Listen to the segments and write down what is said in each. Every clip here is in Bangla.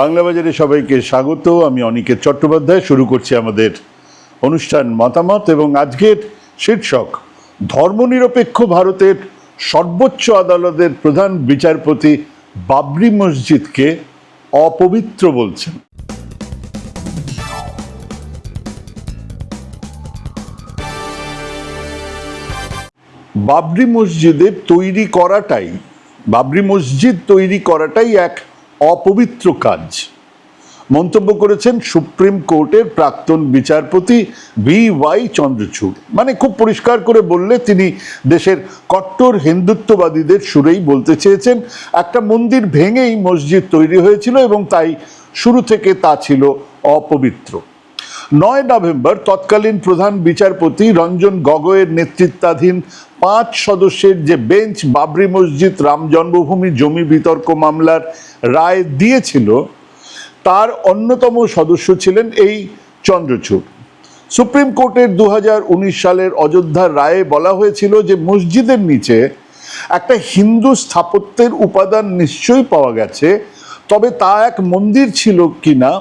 বাংলা বাজারে সবাইকে স্বাগত। আমি অনিকেত চট্টোপাধ্যায়। শুরু করছি আমাদের অনুষ্ঠান মতামত এবং আজকের শীর্ষক, ধর্মনিরপেক্ষ ভারতের সর্বোচ্চ আদালতের প্রধান বিচারপতি বাবরি মসজিদকে অপবিত্র বলছেন। বাবরি মসজিদের তৈরি করাটাই, বাবরি মসজিদ তৈরি করাটাই এক অপবিত্র কাজ। মন্তব্য করেছেন সুপ্রিম কোর্টের প্রাক্তন বিচারপতি ভি ওয়াই চন্দ্রচূড়। মানে খুব পরিষ্কার করে বললে তিনি দেশের কট্টর হিন্দুত্ববাদীদের সুরেই বলতে চেয়েছেন। একটা মন্দির ভেঙেই মসজিদ তৈরি হয়েছিল এবং তাই শুরু থেকে তা ছিল অপবিত্র। নয় নভেম্বর তৎকালীন প্রধান বিচারপতি রঞ্জন গগৈয়ের নেতৃত্বাধীন পাঁচ সদস্যের যে বেঞ্চ বাবরি মসজিদ রাম জন্মভূমি জমি বিতর্ক মামলার রায় দিয়েছিল, তার অন্যতম সদস্য ছিলেন এই চন্দ্রচূড়। সুপ্রিম কোর্টের দু হাজার উনিশ সালের অযোধ্যার রায়ে বলা হয়েছিল যে মসজিদের নিচে একটা হিন্দু স্থাপত্যের উপাদান নিশ্চয়ই পাওয়া গেছে, তবে তা এক মন্দির ছিল কিনা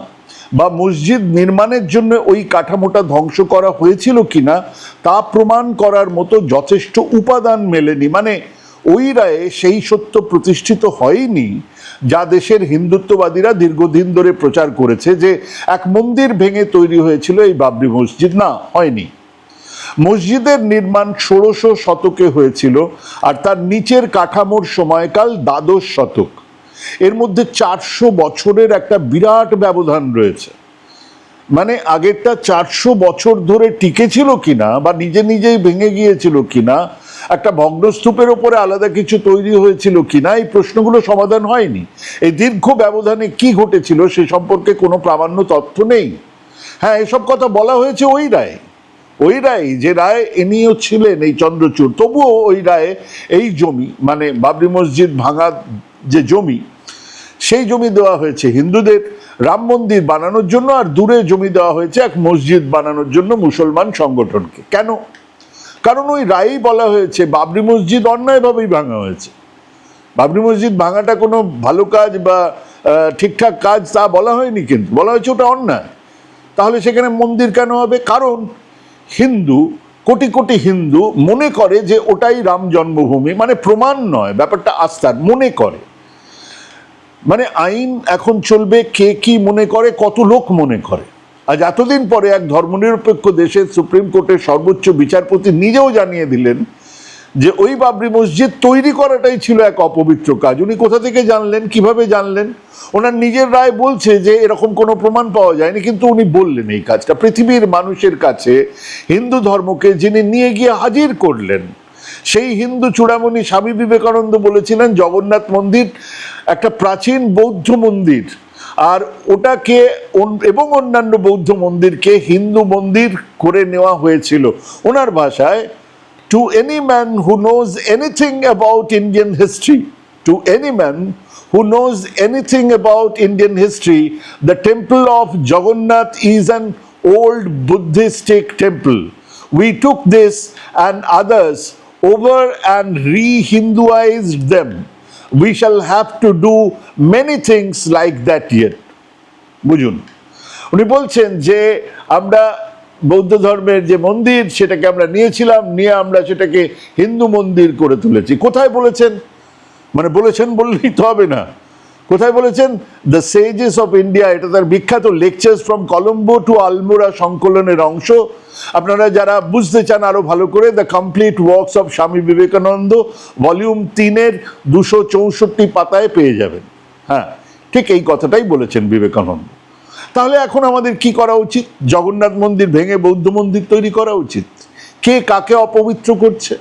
বা মসজিদ নির্মাণের জন্য ওই কাঠামোটা ধ্বংস করা হয়েছিল কিনা, তা প্রমাণ করার মতো যথেষ্ট উপাদান মেলেনি। মানে ওই রায়ে সেই সত্য প্রতিষ্ঠিত হয়নি যা দেশের হিন্দুত্ববাদীরা দীর্ঘদিন ধরে প্রচার করেছে যে এক মন্দির ভেঙে তৈরি হয়েছিল এই বাবরি মসজিদ। না, হয়নি। মসজিদের নির্মাণ ষোড়শ শতকে হয়েছিল আর তার নিচের কাঠামোর সময়কাল দ্বাদশ শতক। এর মধ্যে চারশো বছরের একটা বিরাট ব্যবধান রয়েছে। মানে আগেরটা চারশো বছর ধরে টিকেছিল কিনা বা নিজে নিজেই ভেঙে গিয়েছিল কিনা, একটা ভগ্নস্তূপের ওপরে আলাদা কিছু তৈরি হয়েছিল কিনা, এই প্রশ্নগুলো সমাধান হয়নি। এই দীর্ঘ ব্যবধানে কি ঘটেছিল সে সম্পর্কে কোনো প্রামাণ্য তথ্য নেই। হ্যাঁ এসব কথা বলা হয়েছে ওই রায়। ওই রায় যে রায় ইনিও ছিলেন এই চন্দ্রচূড়, তবুও ওই রায়ে এই জমি মানে বাবরি মসজিদ ভাঙা যে জমি, সেই জমি দেওয়া হয়েছে হিন্দুদের রাম মন্দির বানানোর জন্য আর দূরে জমি দেওয়া হয়েছে এক মসজিদ বানানোর জন্য মুসলমান সংগঠনকে। কেন? কারণ ওই রায়ই বলা হয়েছে বাবরি মসজিদ অন্যায়ভাবেই ভাঙা হয়েছে। বাবরি মসজিদ ভাঙাটা কোনো ভালো কাজ বা ঠিকঠাক কাজ তা বলা হয়নি কিন্তু, বলা হয়েছে ওটা অন্যায়। তাহলে সেখানে মন্দির কেন হবে? কারণ হিন্দু, কোটি কোটি হিন্দু মনে করে যে ওটাই রাম জন্মভূমি মানে প্রমাণ নয়, ব্যাপারটা আস্থার, মনে করে। মানে আইন এখন চলবে, কে কি মনে করে, কত লোক মনে করে। আজ এতদিন পরে এক ধর্মনিরপেক্ষ দেশের সুপ্রিম কোর্টের সর্বোচ্চ বিচারপতি নিজেও জানিয়ে দিলেন যে ওই বাবরি মসজিদ তৈরি করাটাই ছিল এক অপবিত্র কাজ। উনি কোথা থেকে জানলেন, কীভাবে জানলেন? ওনার নিজের রায় বলছে যে এরকম কোনো প্রমাণ পাওয়া যায়নি, কিন্তু উনি বললেন এই কাজটা। পৃথিবীর মানুষের কাছে হিন্দু ধর্মকে যিনি নিয়ে গিয়ে হাজির করলেন সেই হিন্দু চূড়ামণি স্বামী বিবেকানন্দ বলেছিলেন, জগন্নাথ মন্দির একটা প্রাচীন বৌদ্ধ মন্দির। আর ওটাকে এবং অন্যান্য বৌদ্ধ মন্দিরকে হিন্দু মন্দির করে নেওয়া হয়েছিল। ওনার ভাষায় to any man who knows anything about Indian history to any man who knows anything about Indian history the temple of Jagannath is an old Buddhistic temple we took this and others over and re Hinduized them. We shall have to do many things like that yet. বুঝুন উনি বলছেন যে আমরা বৌদ্ধ ধর্মের যে মন্দির, সেটাকে আমরা নিয়েছিলাম, নিয়ে আমরা সেটাকে হিন্দু মন্দির করে তুলেছি কোথায় বলেছেন মানে বলেছেন বললেই তো হবে না কোথায় বলেছেন? দ্য সেজেস অফ ইন্ডিয়া এটা তার বিখ্যাত lectures from Colombo to Almora সংকলনের অংশ। আপনারা যারা বুঝতে চান আরও ভালো করে the complete works of Swami Vivekananda volume তিনের দুশো চৌষট্টি পাতায় পেয়ে যাবেন। হ্যাঁ ঠিক এই কথাটাই বলেছেন বিবেকানন্দ। তাহলে এখন আমাদের কি করা উচিত? জগন্নাথ মন্দির ভেঙে বৌদ্ধ মন্দির তৈরি করা উচিত। কে কাকে অপবিত্র করছে?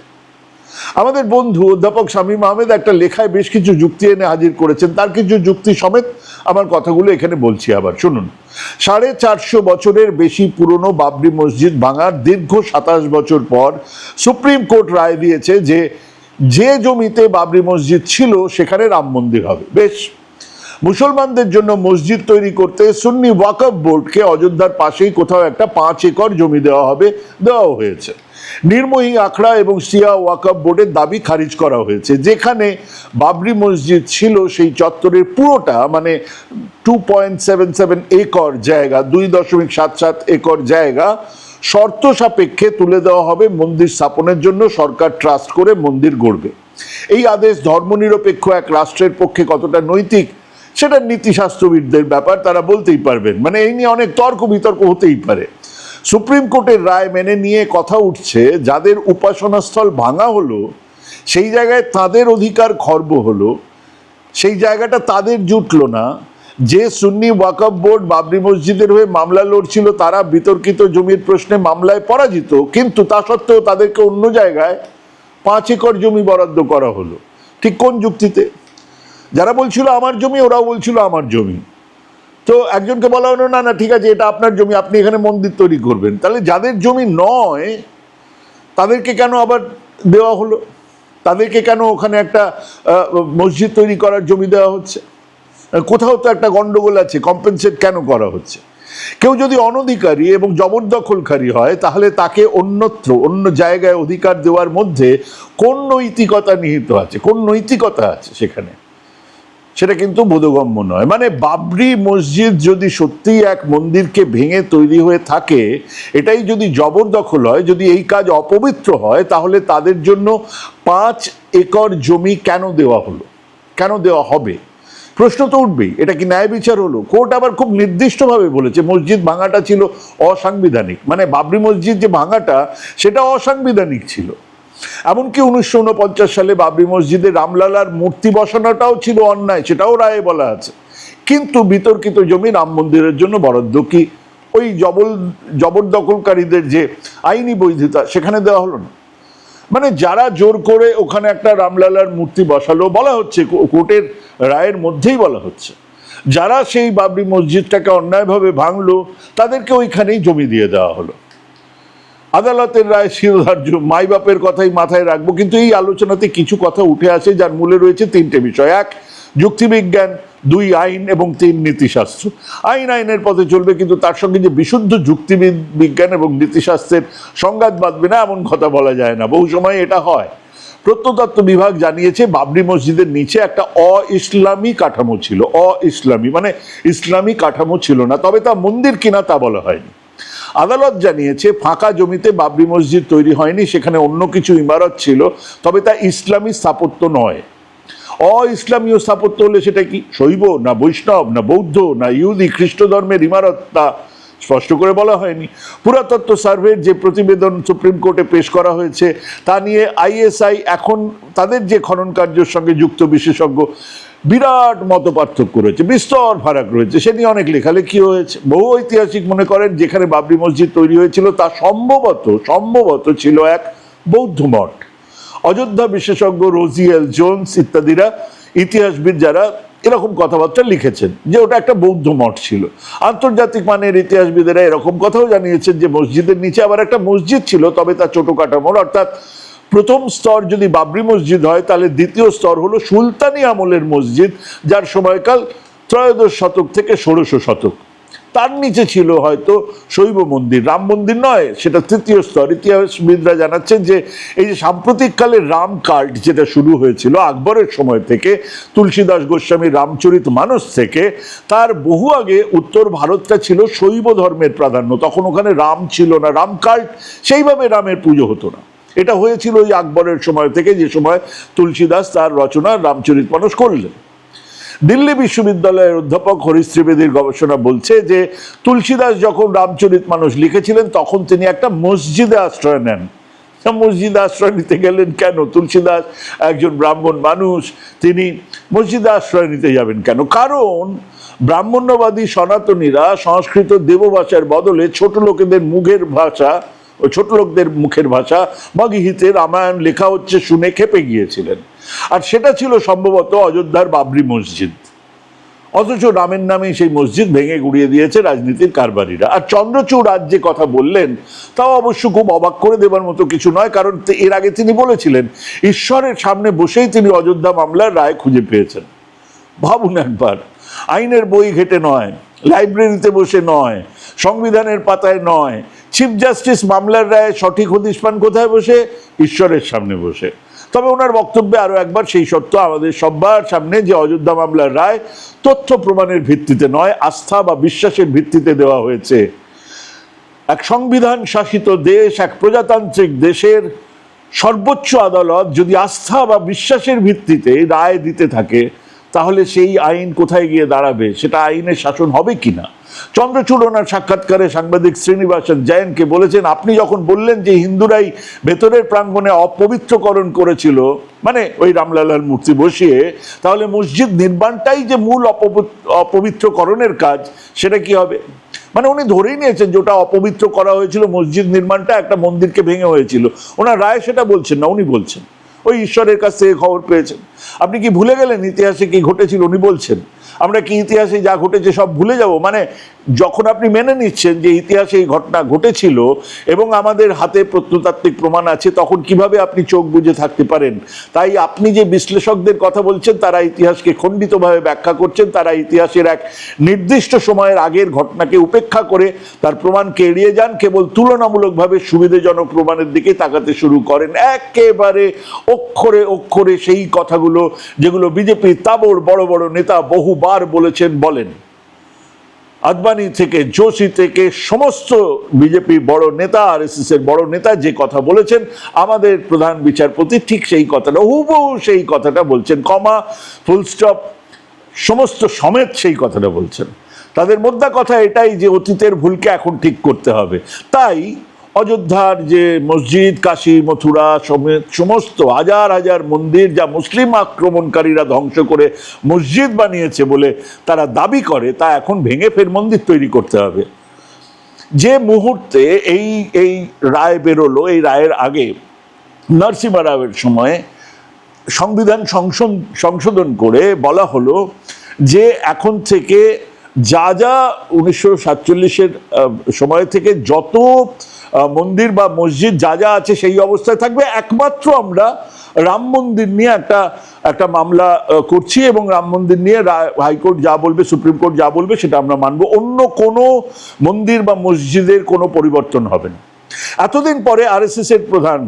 আমাদের বন্ধু, অধ্যাপক শামীম আহমেদ একটা লেখায় বেশ কিছু যুক্তি এনে হাজির করেছেন। তার কিছু যুক্তি সমেত আমার কথাগুলো এখানে বলছি আবার। শুনুন। সাড়ে চারশো বছরের বেশি পুরনো বাবরি মসজিদ ভাঙার দীর্ঘ সাতাশ বছর পর সুপ্রিম কোর্ট রায় দিয়েছে যে যে জমিতে বাবরি মসজিদ ছিল, সেখানে রাম মন্দির হবে। বেশ। মুসলমানদের জন্য মসজিদ তৈরি করতে সুন্নি ওয়াকফ বোর্ডকে অযোধ্যার পাশেই কোথাও একটা পাঁচ একর জমি দেওয়া হবে দেওয়া হয়েছে। নির্মোহী আখড়া এবং সিয়া ওয়াকফ বোর্ডের দাবি খারিজ করা হয়েছে। যেখানে বাবরি মসজিদ ছিল, সেই চত্বরের পুরোটা মানে two point seven seven acre জায়গা, দুই দশমিক সাত সাত একর জায়গা, শর্ত সাপেক্ষে তুলে দেওয়া হবে মন্দির স্থাপনের জন্য। সরকার ট্রাস্ট করে মন্দির গড়বে। এই আদেশ ধর্মনিরপেক্ষ এক রাষ্ট্রের পক্ষে কতটা নৈতিক, সেটা নীতিশাস্ত্রবিদদের ব্যাপার, তারা বলতেই পারবেন। মানে এই নিয়ে অনেক তর্ক বিতর্ক হতেই পারে। সুপ্রিম কোর্টের রায় মেনে নিয়ে কথা উঠছে, যাদের উপাসনাস্থল ভাঙা হলো, সেই জায়গায় তাদের অধিকার খর্ব হলো, সেই জায়গাটা তাদের জুটলো না। যে সুন্নি ওয়াকফ বোর্ড বাবরি মসজিদের হয়ে মামলা লড়ছিল, তারা বিতর্কিত জমির প্রশ্নে মামলায় পরাজিত, কিন্তু তা সত্ত্বেও তাদেরকে অন্য জায়গায় পাঁচ একর জমি বরাদ্দ করা হলো। ঠিক কোন যুক্তিতে? যারা বলছিল, আমার জমি ওরাও বলছিল, আমার জমি তো একজনকে বলা হলো, না না, ঠিক আছে, এটা আপনার জমি, আপনি এখানে মন্দির তৈরি করবেন। তাহলে যাদের জমি নয়, তাদেরকে কেন আবার দেওয়া হলো? তাদেরকে কেন ওখানে একটা মসজিদ তৈরি করার জমি দেওয়া হচ্ছে? কোথাও তো একটা গন্ডগোল আছে কম্পেনসেট কেন করা হচ্ছে? কেউ যদি অনধিকারী এবং জবরদখলকারী হয়, তাহলে তাকে অন্যত্র, অন্য জায়গায় অধিকার দেওয়ার মধ্যে কোন নৈতিকতা নিহিত আছে? কোন নৈতিকতা আছে সেখানে? সেটা কিন্তু বোধগম্য নয়। মানে বাবরি মসজিদ যদি সত্যিই এক মন্দিরকে ভেঙে তৈরি হয়ে থাকে, এটাই যদি জবরদখল হয়, যদি এই কাজ অপবিত্র হয়, তাহলে তাদের জন্য পাঁচ একর জমি কেন দেওয়া হলো? কেন দেওয়া হবে? প্রশ্ন তো উঠবেই, এটা কি ন্যায় বিচার হলো? কোর্ট আবার খুব নির্দিষ্টভাবে বলেছে, মসজিদ ভাঙাটা ছিল অসাংবিধানিক। মানে বাবরি মসজিদ যে ভাঙাটা, সেটা অসাংবিধানিক ছিল। এমনকি উনিশশো উনপঞ্চাশ সালে বাবরি মসজিদে রামলালার মূর্তি বসানোটাও ছিল অন্যায়, সেটাও রায়ে বলা আছে। কিন্তু বিতর্কিত জমি রাম মন্দিরের জন্য বরাদ্দ কি? ওই জবল জবরদখলকারীদের যে আইনি বৈধতা, সেখানে দেওয়া হলো না। মানে যারা জোর করে ওখানে একটা রামলালার মূর্তি বসালো বলা হচ্ছে কোর্টের রায়ের মধ্যেই বলা হচ্ছে। যারা সেই বাবরি মসজিদটাকে অন্যায়ভাবে ভাঙলো, তাদেরকে ওইখানেই জমি দিয়ে দেওয়া হলো। আদালতের রায় শিরোধার্য, মাই বাপের কথাই মাথায় রাখব, কিন্তু এই আলোচনাতে কিছু কথা উঠে আসে, যার মূলে রয়েছে তিনটে বিষয়। এক, যুক্তিবিজ্ঞান, দুই, আইন এবং তিন, নীতিশাস্ত্র। আইন আইনের পথে চলবে, কিন্তু তার সঙ্গে যে বিশুদ্ধ যুক্তিবিদ বিজ্ঞান এবং নীতিশাস্ত্রের সংঘাত বাঁধবে না, এমন কথা বলা যায় না। বহু সময় এটা হয়। প্রত্নতত্ত্ব বিভাগ জানিয়েছে, বাবরি মসজিদের নিচে একটা অ ইসলামী কাঠামো ছিল। অ ইসলামী মানে ইসলামী কাঠামো ছিল না, তবে তা মন্দির কিনা তা বলা হয়নি। আদালত জানিয়েছে, ফাঁকা জমিতে বাবরি মসজিদ তৈরি হয়নি, সেখানে অন্য কিছু ইমারত ছিল, তবে তা ইসলামী স্থাপত্য নয়। অ ইসলামীয় স্থাপত্য হলে সেটা কি শৈব, না বৈষ্ণব, না বৌদ্ধ, না ইহুদি, খ্রিস্ট ধর্মের ইমারত? তা স্পষ্ট করে বলা হয়নি। পুরাতত্ত্ব সার্ভের যে প্রতিবেদন সুপ্রিম কোর্টে পেশ করা হয়েছে, তা নিয়ে আইএসআই এখন তাদের যে খনন কার্যের সঙ্গে যুক্ত বিশেষজ্ঞ বিরাট মত পার্থক্য রয়েছে, বিস্তর ফারাক রয়েছে। সে নিয়ে অনেক লেখালেখি হয়েছে। বহু ঐতিহাসিক মনে করেন, যেখানে বাবরি মসজিদ তৈরি হয়েছিল, তা সম্ভবত সম্ভবত ছিল এক বৌদ্ধ মঠ। অযোধ্যা বিশেষজ্ঞ রোজিয়েল জোনস ইত্যাদিরা, ইতিহাসবিদ যারা এরকম কথাবার্তা লিখেছেন, যে ওটা একটা বৌদ্ধ মঠ ছিল। আন্তর্জাতিক মানের ইতিহাসবিদেরা এরকম কথাও জানিয়েছেন যে মসজিদের নিচে আবার একটা মসজিদ ছিল, তবে তা ছোট কাঠামোর অর্থাৎ প্রথম স্তর যদি বাবরি মসজিদ হয়, তাহলে দ্বিতীয় স্তর হলো সুলতানি আমলের মসজিদ, যার সময়কাল ত্রয়োদশ শতক থেকে ষোড়শ শতক। তার নিচে ছিল হয়তো শৈব মন্দির, রাম মন্দির নয়, সেটা তৃতীয় স্তর। ইতিহাসবিদরা জানাচ্ছেন যে, এই যে সাম্প্রতিককালে রাম কাল্ট যেটা শুরু হয়েছিল আকবরের সময় থেকে, তুলসীদাস গোস্বামী রামচরিত মানস থেকে, তার বহু আগে উত্তর ভারতটা ছিল শৈব ধর্মের প্রাধান্য। তখন ওখানে রাম ছিল না, রাম কাল্ট সেইভাবে রামের পুজো হতো না। এটা হয়েছিল ওই আকবরের সময় থেকে, যে সময় তুলসীদাস তার রচনা রামচরিত মানস করলেন। দিল্লি বিশ্ববিদ্যালয়ের অধ্যাপক হরিশ ত্রিবেদীর গবেষণা বলছে যে, তুলসীদাস যখন রামচরিত মানুষ লিখেছিলেন, তখন তিনি একটা মসজিদে আশ্রয় নেন। মসজিদে আশ্রয় নিতে গেলেন কেন? তুলসীদাস একজন ব্রাহ্মণ মানুষ, তিনি মসজিদে আশ্রয় নিতে যাবেন কেন? কারণ ব্রাহ্মণ্যবাদী সনাতনীরা সংস্কৃত দেবভাষার বদলে ছোট লোকেদের মুখের ভাষা ও ছোট লোকদের মুখের ভাষা মগিহিতে রামায়ণ লেখা হচ্ছে শুনে খেপে গিয়েছিলেন। আর সেটা ছিল সম্ভবত অযোধ্যার বাবরি মসজিদ। অথচ রামের নামে সেই মসজিদ ভেঙে গুড়িয়ে দিয়েছে রাজনীতির কারবারিরা। আর চন্দ্রচূড় আজ যে কথা বললেন, তাও অবশ্য খুব অবাক করে দেবার মতো কিছু নয়, কারণ এর আগে তিনি বলেছিলেন, ঈশ্বরের সামনে বসেই তিনি অযোধ্যা মামলার রায় খুঁজে পেয়েছেন। ভাবুন একবার, আইনের বই ঘেটে নয়, লাইব্রেরিতে বসে নয়, সংবিধানের পাতায় নয় চিফ জাস্টিস মামলার রায় সঠিক হদিশ পান কোথায় বসে? ঈশ্বরের সামনে বসে। তবে ওনার বক্তব্যে আরও একবার সেই সত্য, আমাদের সবার সামনে যে অযোধ্যা মামলার রায় তথ্য প্রমাণের ভিত্তিতে নয়, আস্থা বা বিশ্বাসের ভিত্তিতে দেওয়া হয়েছে। এক সংবিধান শাসিত দেশ, এক প্রজাতান্ত্রিক দেশের সর্বোচ্চ আদালত যদি আস্থা বা বিশ্বাসের ভিত্তিতে রায় দিতে থাকে তাহলে সেই আইন কোথায় গিয়ে দাঁড়াবে? সেটা আইনের শাসন হবে কিনা? চন্দ্রচূড় ওনার সাক্ষাৎকারে সাংবাদিক শ্রীনিবাসন জয়নকে বলেছেন, আপনি যখন বললেন যে হিন্দুরাই ভেতরের প্রাঙ্গণে অপবিত্রকরণ করেছিল মানে ওই রামলালার মূর্তি বসিয়ে, তাহলে মসজিদ নির্মাণটাই যে মূল অপবিত্র অপবিত্রকরণের কাজ, সেটা কি হবে? মানে উনি ধরেই নিয়েছেন যে ওটা অপবিত্র করা হয়েছিল, মসজিদ নির্মাণটা একটা মন্দিরকে ভেঙে হয়েছিল। ওনার রায় সেটা বলছেন না, উনি বলছেন। ওই ঈশ্বরের কাছ থেকে খবর পেয়েছেন। আপনি কি ভুলে গেলেন ইতিহাসে কি ঘটেছিল? উনি বলছেন আমরা কি ইতিহাসে যা ঘটেছে সব ভুলে যাব? মানে যখন আপনি মেনে নিচ্ছেন যে ইতিহাসে এই ঘটনা ঘটেছিল এবং আমাদের হাতে প্রত্নতাত্ত্বিক প্রমাণ আছে, তখন কীভাবে আপনি চোখ বুজে থাকতে পারেন? তাই আপনি যে বিশ্লেষকদের কথা বলছেন, তারা ইতিহাসকে খণ্ডিতভাবে ব্যাখ্যা করছেন, তারা ইতিহাসের এক নির্দিষ্ট সময়ের আগের ঘটনাকে উপেক্ষা করে তার প্রমাণকে এড়িয়ে যান, কেবল তুলনামূলকভাবে সুবিধাজনক প্রমাণের দিকে তাকাতে শুরু করেন। একেবারে অক্ষরে অক্ষরে সেই কথাগুলো, যেগুলো বিজেপি তাবর বড় বড় নেতা বহুবার বলেছেন, বলেন, আদবানি থেকে যোশী থেকে সমস্ত বিজেপি বড় নেতা আর এর বড় নেতা যে কথা বলেছেন, আমাদের প্রধান বিচারপতি ঠিক সেই কথাটা, হুবহু সেই কথাটা বলছেন, কমা, ফুল স্টপ, সমস্ত সমেত সেই কথাটা বলছেন। তাদের মোদ্দা কথা এটাই যে অতীতের ভুলকে এখন ঠিক করতে হবে। তাই অযোধ্যার যে মসজিদ, কাশী, মথুরা সমেত সমস্ত হাজার হাজার মন্দির যা মুসলিম আক্রমণকারীরা ধ্বংস করে মসজিদ বানিয়েছে বলে তারা দাবি করে, তা এখন ভেঙে ফের মন্দির তৈরি করতে হবে। যে মুহূর্তে এই এই রায় বেরোলো, এই রায়ের আগে নরসিমা রাওয়ের সময়ে সংবিধান সংশোধন করে বলা হলো যে এখন থেকে যা যা উনিশশো সাতচল্লিশের সময় থেকে যত মন্দির বা মসজিদ যা যা আছে সেই অবস্থায় থাকবে। একমাত্র আমরা রাম মন্দির নিয়ে একটা একটা মামলা করছি এবং রাম মন্দির নিয়ে হাইকোর্ট যা বলবে, সুপ্রিম কোর্ট যা বলবে সেটা আমরা মানব। অন্য কোনো মন্দির বা মসজিদের কোনো পরিবর্তন হবে না। এতদিন পরে আরএসএস এর প্রধান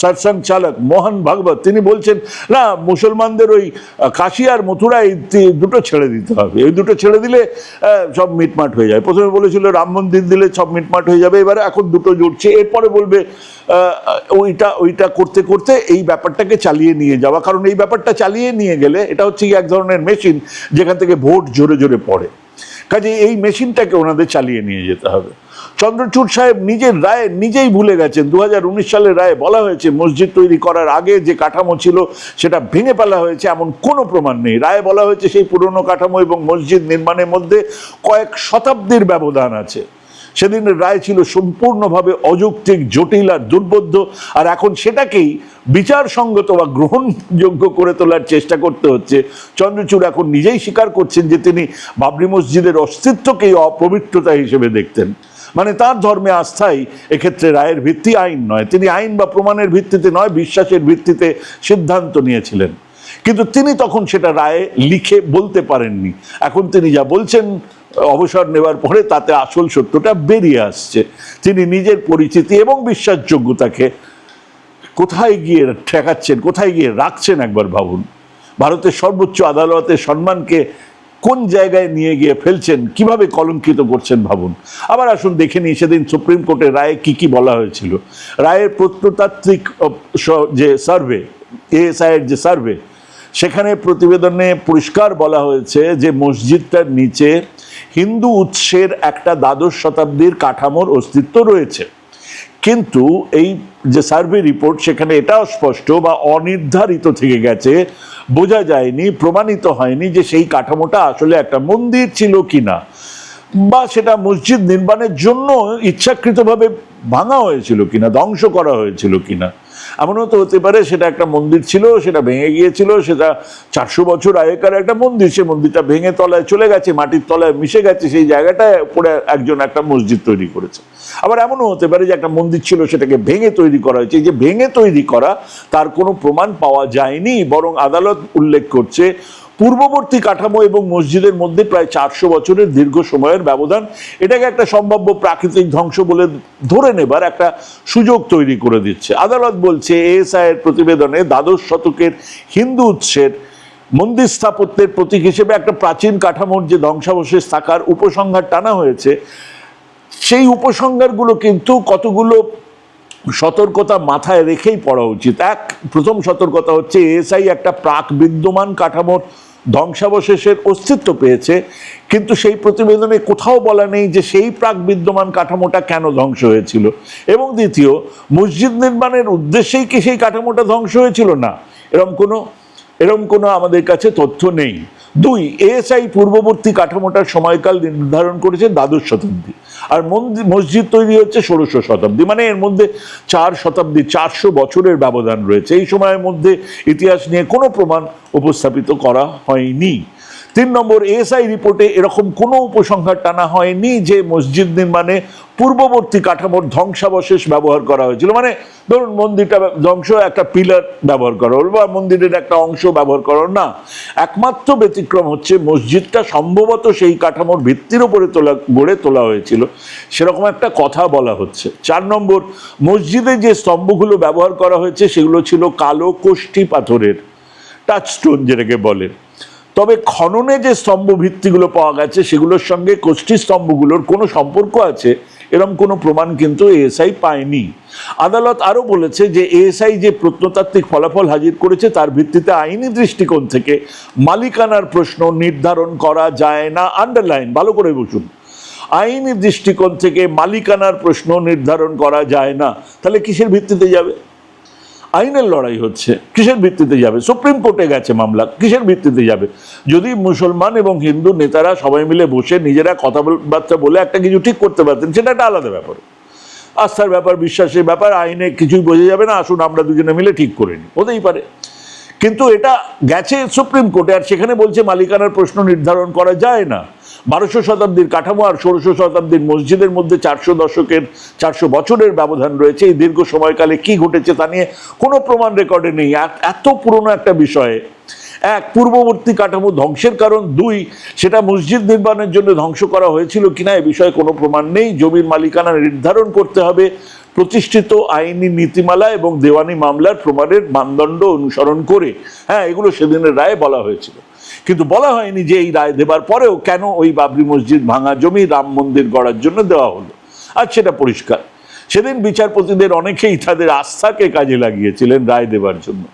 সৎসঙ্গ চালক মোহন ভাগবত, তিনি বলছেন, না, মুসলমানদের ওই কাশী আর মথুরা এই দুটো ছেড়ে দিতে হবে। এই দুটো ছেড়ে দিলে সব মিটমাট হয়ে যায়। প্রথমে বলেছিল, রাম মন্দির দিলে সব মিটমাট হয়ে যাবে। এবারে এখন দুটো জুড়ছে এরপরে বলবে ওইটা ওইটা করতে করতে এই ব্যাপারটাকে চালিয়ে নিয়ে যাওয়া। কারণ এই ব্যাপারটা চালিয়ে নিয়ে গেলে এটা হচ্ছে এক ধরনের মেশিন যেখান থেকে ভোট জোরে জোরে পড়ে। কাজে এই মেশিনটাকে ওনাদের চালিয়ে নিয়ে যেতে হবে। চন্দ্রচূড় সাহেব নিজের রায়ে নিজেই ভুলে গেছেন। দু সালের রায়ে বলা হয়েছে, মসজিদ তৈরি করার আগে যে কাঠামো ছিল সেটা ভেঙে ফেলা হয়েছে, এমন কোনো প্রমাণ নেই। রায়ে বলা হয়েছে সেই পুরনো কাঠামো এবং মসজিদ নির্মাণের মধ্যে কয়েক শতাব্দীর ব্যবধান আছে। সেদিনের রায় ছিল সম্পূর্ণভাবে অযৌক্তিক, জটিল আর দুর্বোধ্য, আর এখন সেটাকেই বিচারসঙ্গত বা গ্রহণযোগ্য করে তোলার চেষ্টা করতে হচ্ছে। চন্দ্রচূড় এখন নিজেই স্বীকার করছেন যে তিনি বাবরি মসজিদের অস্তিত্বকেই অপবিত্রতা হিসেবে দেখতেন। মানে তার ধর্মে আস্থাই এক্ষেত্রে রায়ের ভিত্তি আইন নয়। তিনি আইন বা প্রমাণের ভিত্তিতে নয়, বিশ্বাসের ভিত্তিতে সিদ্ধান্ত নিয়েছিলেন। কিন্তু তিনি তখন সেটা রায়ে লিখে বলতে পারেননি। এখন তিনি যা বলছেন, অবসর নেওয়ার পরে তাতে আসল সত্যটা বেরিয়ে আসছে। তিনি নিজের পরিচিতি এবং বিশ্বাসযোগ্যতাকে কোথায় গিয়ে ঠেকাচ্ছেন, কোথায় গিয়ে রাখছেন একবার ভাবুন। ভারতের সর্বোচ্চ আদালতের সম্মানকে কোন জায়গায় নিয়ে গিয়ে ফেলছেন? কীভাবে কলঙ্কিত করছেন ভাবুন। আবার আসুন দেখে নিই সেদিন সুপ্রিম কোর্টের রায়ে কি কি বলা হয়েছিল। রায়ের প্রত্নতাত্ত্বিক যে সার্ভে, এএসআই এর যে সার্ভে, সেখানে প্রতিবেদনে পরিষ্কার বলা হয়েছে যে মসজিদটার নিচে হিন্দু উৎসের একটা দ্বাদশ শতাব্দীর কাঠামোর অস্তিত্ব রয়েছে। কিন্তু এই যে সার্ভে রিপোর্ট, সেখানে এটাও স্পষ্ট বা অনির্ধারিত থেকে গেছে, বোঝা যায়নি, প্রমাণিত হয়নি যে সেই কাঠামোটা আসলে একটা মন্দির ছিল কি না বা সেটা মসজিদ নির্মাণের জন্য ইচ্ছাকৃতভাবে ভাঙা হয়েছিল কিনা, ধ্বংস করা হয়েছিল কিনা। এমনও তো হতে পারে, সেটা একটা মন্দির ছিল, সেটা ভেঙে গিয়েছিল, সেটা চারশো বছর আগেকার একটা মন্দির, সে মন্দিরটা ভেঙে তলায় চলে গেছে, মাটির তলায় মিশে গেছে, সেই জায়গাটায় পরে একজন একটা মসজিদ তৈরি করেছে। আবার এমনও হতে পারে যে একটা মন্দির ছিল, সেটাকে ভেঙে তৈরি করা হয়েছে যে ভেঙে তৈরি করা, তার কোনো প্রমাণ পাওয়া যায়নি, বরং আদালত উল্লেখ করছে পূর্ববর্তী কাঠামো এবং মসজিদের মধ্যে প্রায় চারশো বছরের দীর্ঘ সময়ের ব্যবধান, এটাকে একটা সম্ভাব্য প্রাকৃতিক ধ্বংস বলে ধরে নেবার একটা সুযোগ তৈরি করে দিচ্ছে। আদালত বলছে, এএসআই এর প্রতিবেদনে দ্বাদশ শতকের হিন্দু উৎসের মন্দির স্থাপত্যের প্রতীক হিসেবে একটা প্রাচীন কাঠামোর যে ধ্বংসাবশেষ থাকার উপসংহার টানা হয়েছে, সেই উপসংহারগুলো কিন্তু কতগুলো সতর্কতা মাথায় রেখেই পড়া উচিত। এক, প্রথম সতর্কতা হচ্ছে, এএসআই একটা প্রাক বিদ্যমান কাঠামোর ধ্বংসাবশেষের অস্তিত্ব পেয়েছে, কিন্তু সেই প্রতিবেদনে কোথাও বলা নেই যে সেই প্রাক বিদ্যমান কাঠামোটা কেন ধ্বংস হয়েছিল। এবং দ্বিতীয়, মসজিদ নির্মাণের উদ্দেশ্যেই কি সেই কাঠামোটা ধ্বংস হয়েছিল? না। এরকম কোনো এরকম কোনো আমাদের কাছে তথ্য নেই। দুই, এএসআই পূর্ববর্তী কাঠামোটার সময়কাল নির্ধারণ করেছে দ্বাদশ শতাব্দী। আর মসজিদ তৈরি হচ্ছে ষোড়শ শতাব্দী। মানে এর মধ্যে চার শতাব্দী, চারশো বছরের ব্যবধান রয়েছে। এই সময়ের মধ্যে ইতিহাস নিয়ে কোনো প্রমাণ উপস্থাপিত করা হয়নি। তিন নম্বর এএসআই রিপোর্টে এরকম কোনো উপসংহার টানা হয়নি যে মসজিদ নির্মাণে পূর্ববর্তী কাঠামোর ধ্বংসাবশেষ ব্যবহার করা হয়েছিল। মানে ধরুন মন্দিরটা ধ্বংস, একটা পিলার ব্যবহার করা হলো বা মন্দিরের একটা অংশ ব্যবহার করা না, একমাত্র ব্যতিক্রম হচ্ছে মসজিদটা সম্ভবত সেই কাঠামোর ভিত্তির উপরে তোলা, গড়ে তোলা হয়েছিল। সেরকম একটা কথা বলা হচ্ছে। চার নম্বর, মসজিদে যে স্তম্ভগুলো ব্যবহার করা হয়েছে সেগুলো ছিল কালো কোষ্ঠী পাথরের টাচস্টোন যেটাকে বলে। তবে খননে যে স্তম্ভ ভিত্তিগুলো পাওয়া গেছে, সেগুলোর সঙ্গে কোষ্ঠী স্তম্ভগুলোর কোনো সম্পর্ক আছে? এরকম কোনো প্রমাণ কিন্তু এএসআই পায়নি। আদালত আরও বলেছে যে, এএসআই যে প্রত্নতাত্ত্বিক ফলাফল হাজির করেছে, তার ভিত্তিতে আইনি দৃষ্টিকোণ থেকে মালিকানার প্রশ্ন নির্ধারণ করা যায় না। আন্ডারলাইন, ভালো করে বসুন আইনি দৃষ্টিকোণ থেকে মালিকানার প্রশ্ন নির্ধারণ করা যায় না। তাহলে কিসের ভিত্তিতে যাবে? আইনের লড়াই হচ্ছে, কিসের ভিত্তিতে যাবে? সুপ্রিম কোর্টে গেছে মামলা, কিসের ভিত্তিতে যাবে? যদি মুসলমান এবং হিন্দু নেতারা সবাই মিলে বসে নিজেরা কথাবার্তা বলে একটা কিছু ঠিক করতে পারতেন, সেটা একটা আলাদা ব্যাপার। আস্থার ব্যাপার, বিশ্বাসের ব্যাপার, আইনে কিছুই বোঝা যাবে না, আসুন আমরা দুজনে মিলে ঠিক করে নিই। হতেই পারে। কিন্তু এটা গেছে সুপ্রিম কোর্টে আর সেখানে বলছে মালিকানার প্রশ্ন নির্ধারণ করা যায় না। বারোশো শতাব্দীর কাঠামো আর ষোড়শ শতাব্দীর মসজিদের মধ্যে চারশো দশকের, চারশো বছরের ব্যবধান রয়েছে। এই দীর্ঘ সময়কালে কি ঘটেছে তা নিয়ে কোনো প্রমাণ রেকর্ডে নেই। এত পুরনো একটা বিষয়ে। এক, পূর্ববর্তী কাঠামো ধ্বংসের কারণ। দুই, সেটা মসজিদ নির্মাণের জন্য ধ্বংস করা হয়েছিল কিনা এ বিষয়ে কোনো প্রমাণ নেই। জমির মালিকানা নির্ধারণ করতে হবে। প্রতিষ্ঠিত আইনি নীতিমালা এবং দেওয়ানি মামলার প্রমাণের মানদণ্ড অনুসরণ করে। হ্যাঁ এগুলো সেদিনের রায়ে বলা হয়েছিল। কিন্তু বলা হয়নি যে এই রায় দেবার পরেও কেন ওই বাবরি মসজিদ ভাঙা জমি রাম মন্দির গড়ার জন্য দেওয়া হলো। আর সেটা পরিষ্কার। সেদিন বিচারপতিদের অনেকেই তাদের আস্থাকে কাজে লাগিয়েছিলেন রায় দেবার জন্য।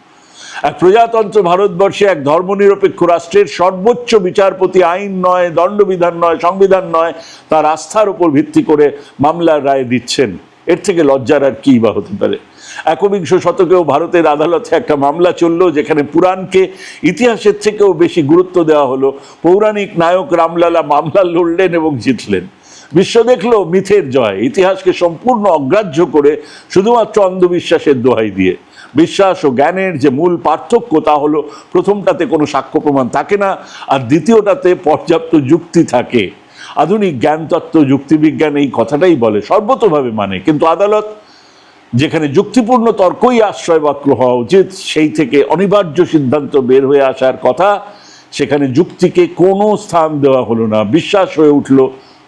এক প্রজাতন্ত্র ভারতবর্ষে এক ধর্মনিরপেক্ষ রাষ্ট্রের সর্বোচ্চ বিচারপতি আইন নয়, দণ্ডবিধান নয়, সংবিধান নয়, তার আস্থার উপর ভিত্তি করে মামলার রায় দিচ্ছেন। এর থেকে লজ্জার আর কী বা হতে পারে? একবিংশ শতকেও ভারতের আদালতে একটা মামলা চলল যেখানে পুরাণকে ইতিহাসের থেকেও বেশি গুরুত্ব দেওয়া হলো। পৌরাণিক নায়ক রামলালা মামলা লড়লেন এবং জিতলেন। বিশ্ব দেখল মিথের জয়, ইতিহাসকে সম্পূর্ণ অগ্রাহ্য করে শুধুমাত্র অন্ধবিশ্বাসের দোহাই দিয়ে। বিশ্বাস ও জ্ঞানের যে মূল পার্থক্য তা হলো, প্রথমটাতে কোনো সাক্ষ্য প্রমাণ থাকে না আর দ্বিতীয়টাতে পর্যাপ্ত যুক্তি থাকে। আধুনিক জ্ঞানতত্ত্ব যুক্তিবিজ্ঞান এই কথাটাই বলে, সর্বতভাবে মানে। কিন্তু আদালত যেখানে যুক্তিপূর্ণ তর্কই আশ্রয় বাক্য হওয়া উচিত, সেই থেকে অনিবার্য সিদ্ধান্ত বের হয়ে আসার কথা, সেখানে যুক্তিকে কোনো স্থান দেওয়া হলো না। বিশ্বাস হয়ে উঠল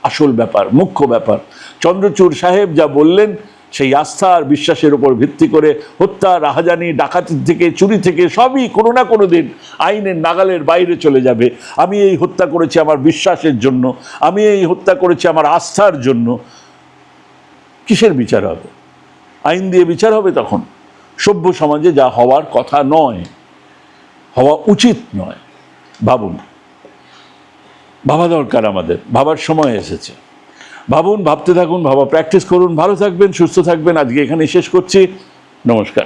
আসল ব্যাপার, মুখ্য ব্যাপার। চন্দ্রচূড় সাহেব যা বললেন, সেই আস্থা আর বিশ্বাসের উপর ভিত্তি করে হত্যা, রাহাজানি ডাকাতি থেকে, চুরি থেকে সবই কোনো না কোনো দিন আইনের নাগালের বাইরে চলে যাবে। আমি এই হত্যা করেছি আমার বিশ্বাসের জন্য, আমি এই হত্যা করেছি আমার আস্থার জন্য। কিসের বিচার হবে? আইন দিয়ে বিচার হবে তখন। সভ্য সমাজে যা হওয়ার কথা নয়, হওয়া উচিত নয়, ভাবুন। ভাবা দরকার আমাদের, ভাবার সময় এসেছে। ভাবুন, ভাবতে থাকুন, ভাবা, প্র্যাকটিস করুন, ভালো থাকবেন, সুস্থ থাকবেন। আজকে এখানে শেষ করছি। নমস্কার।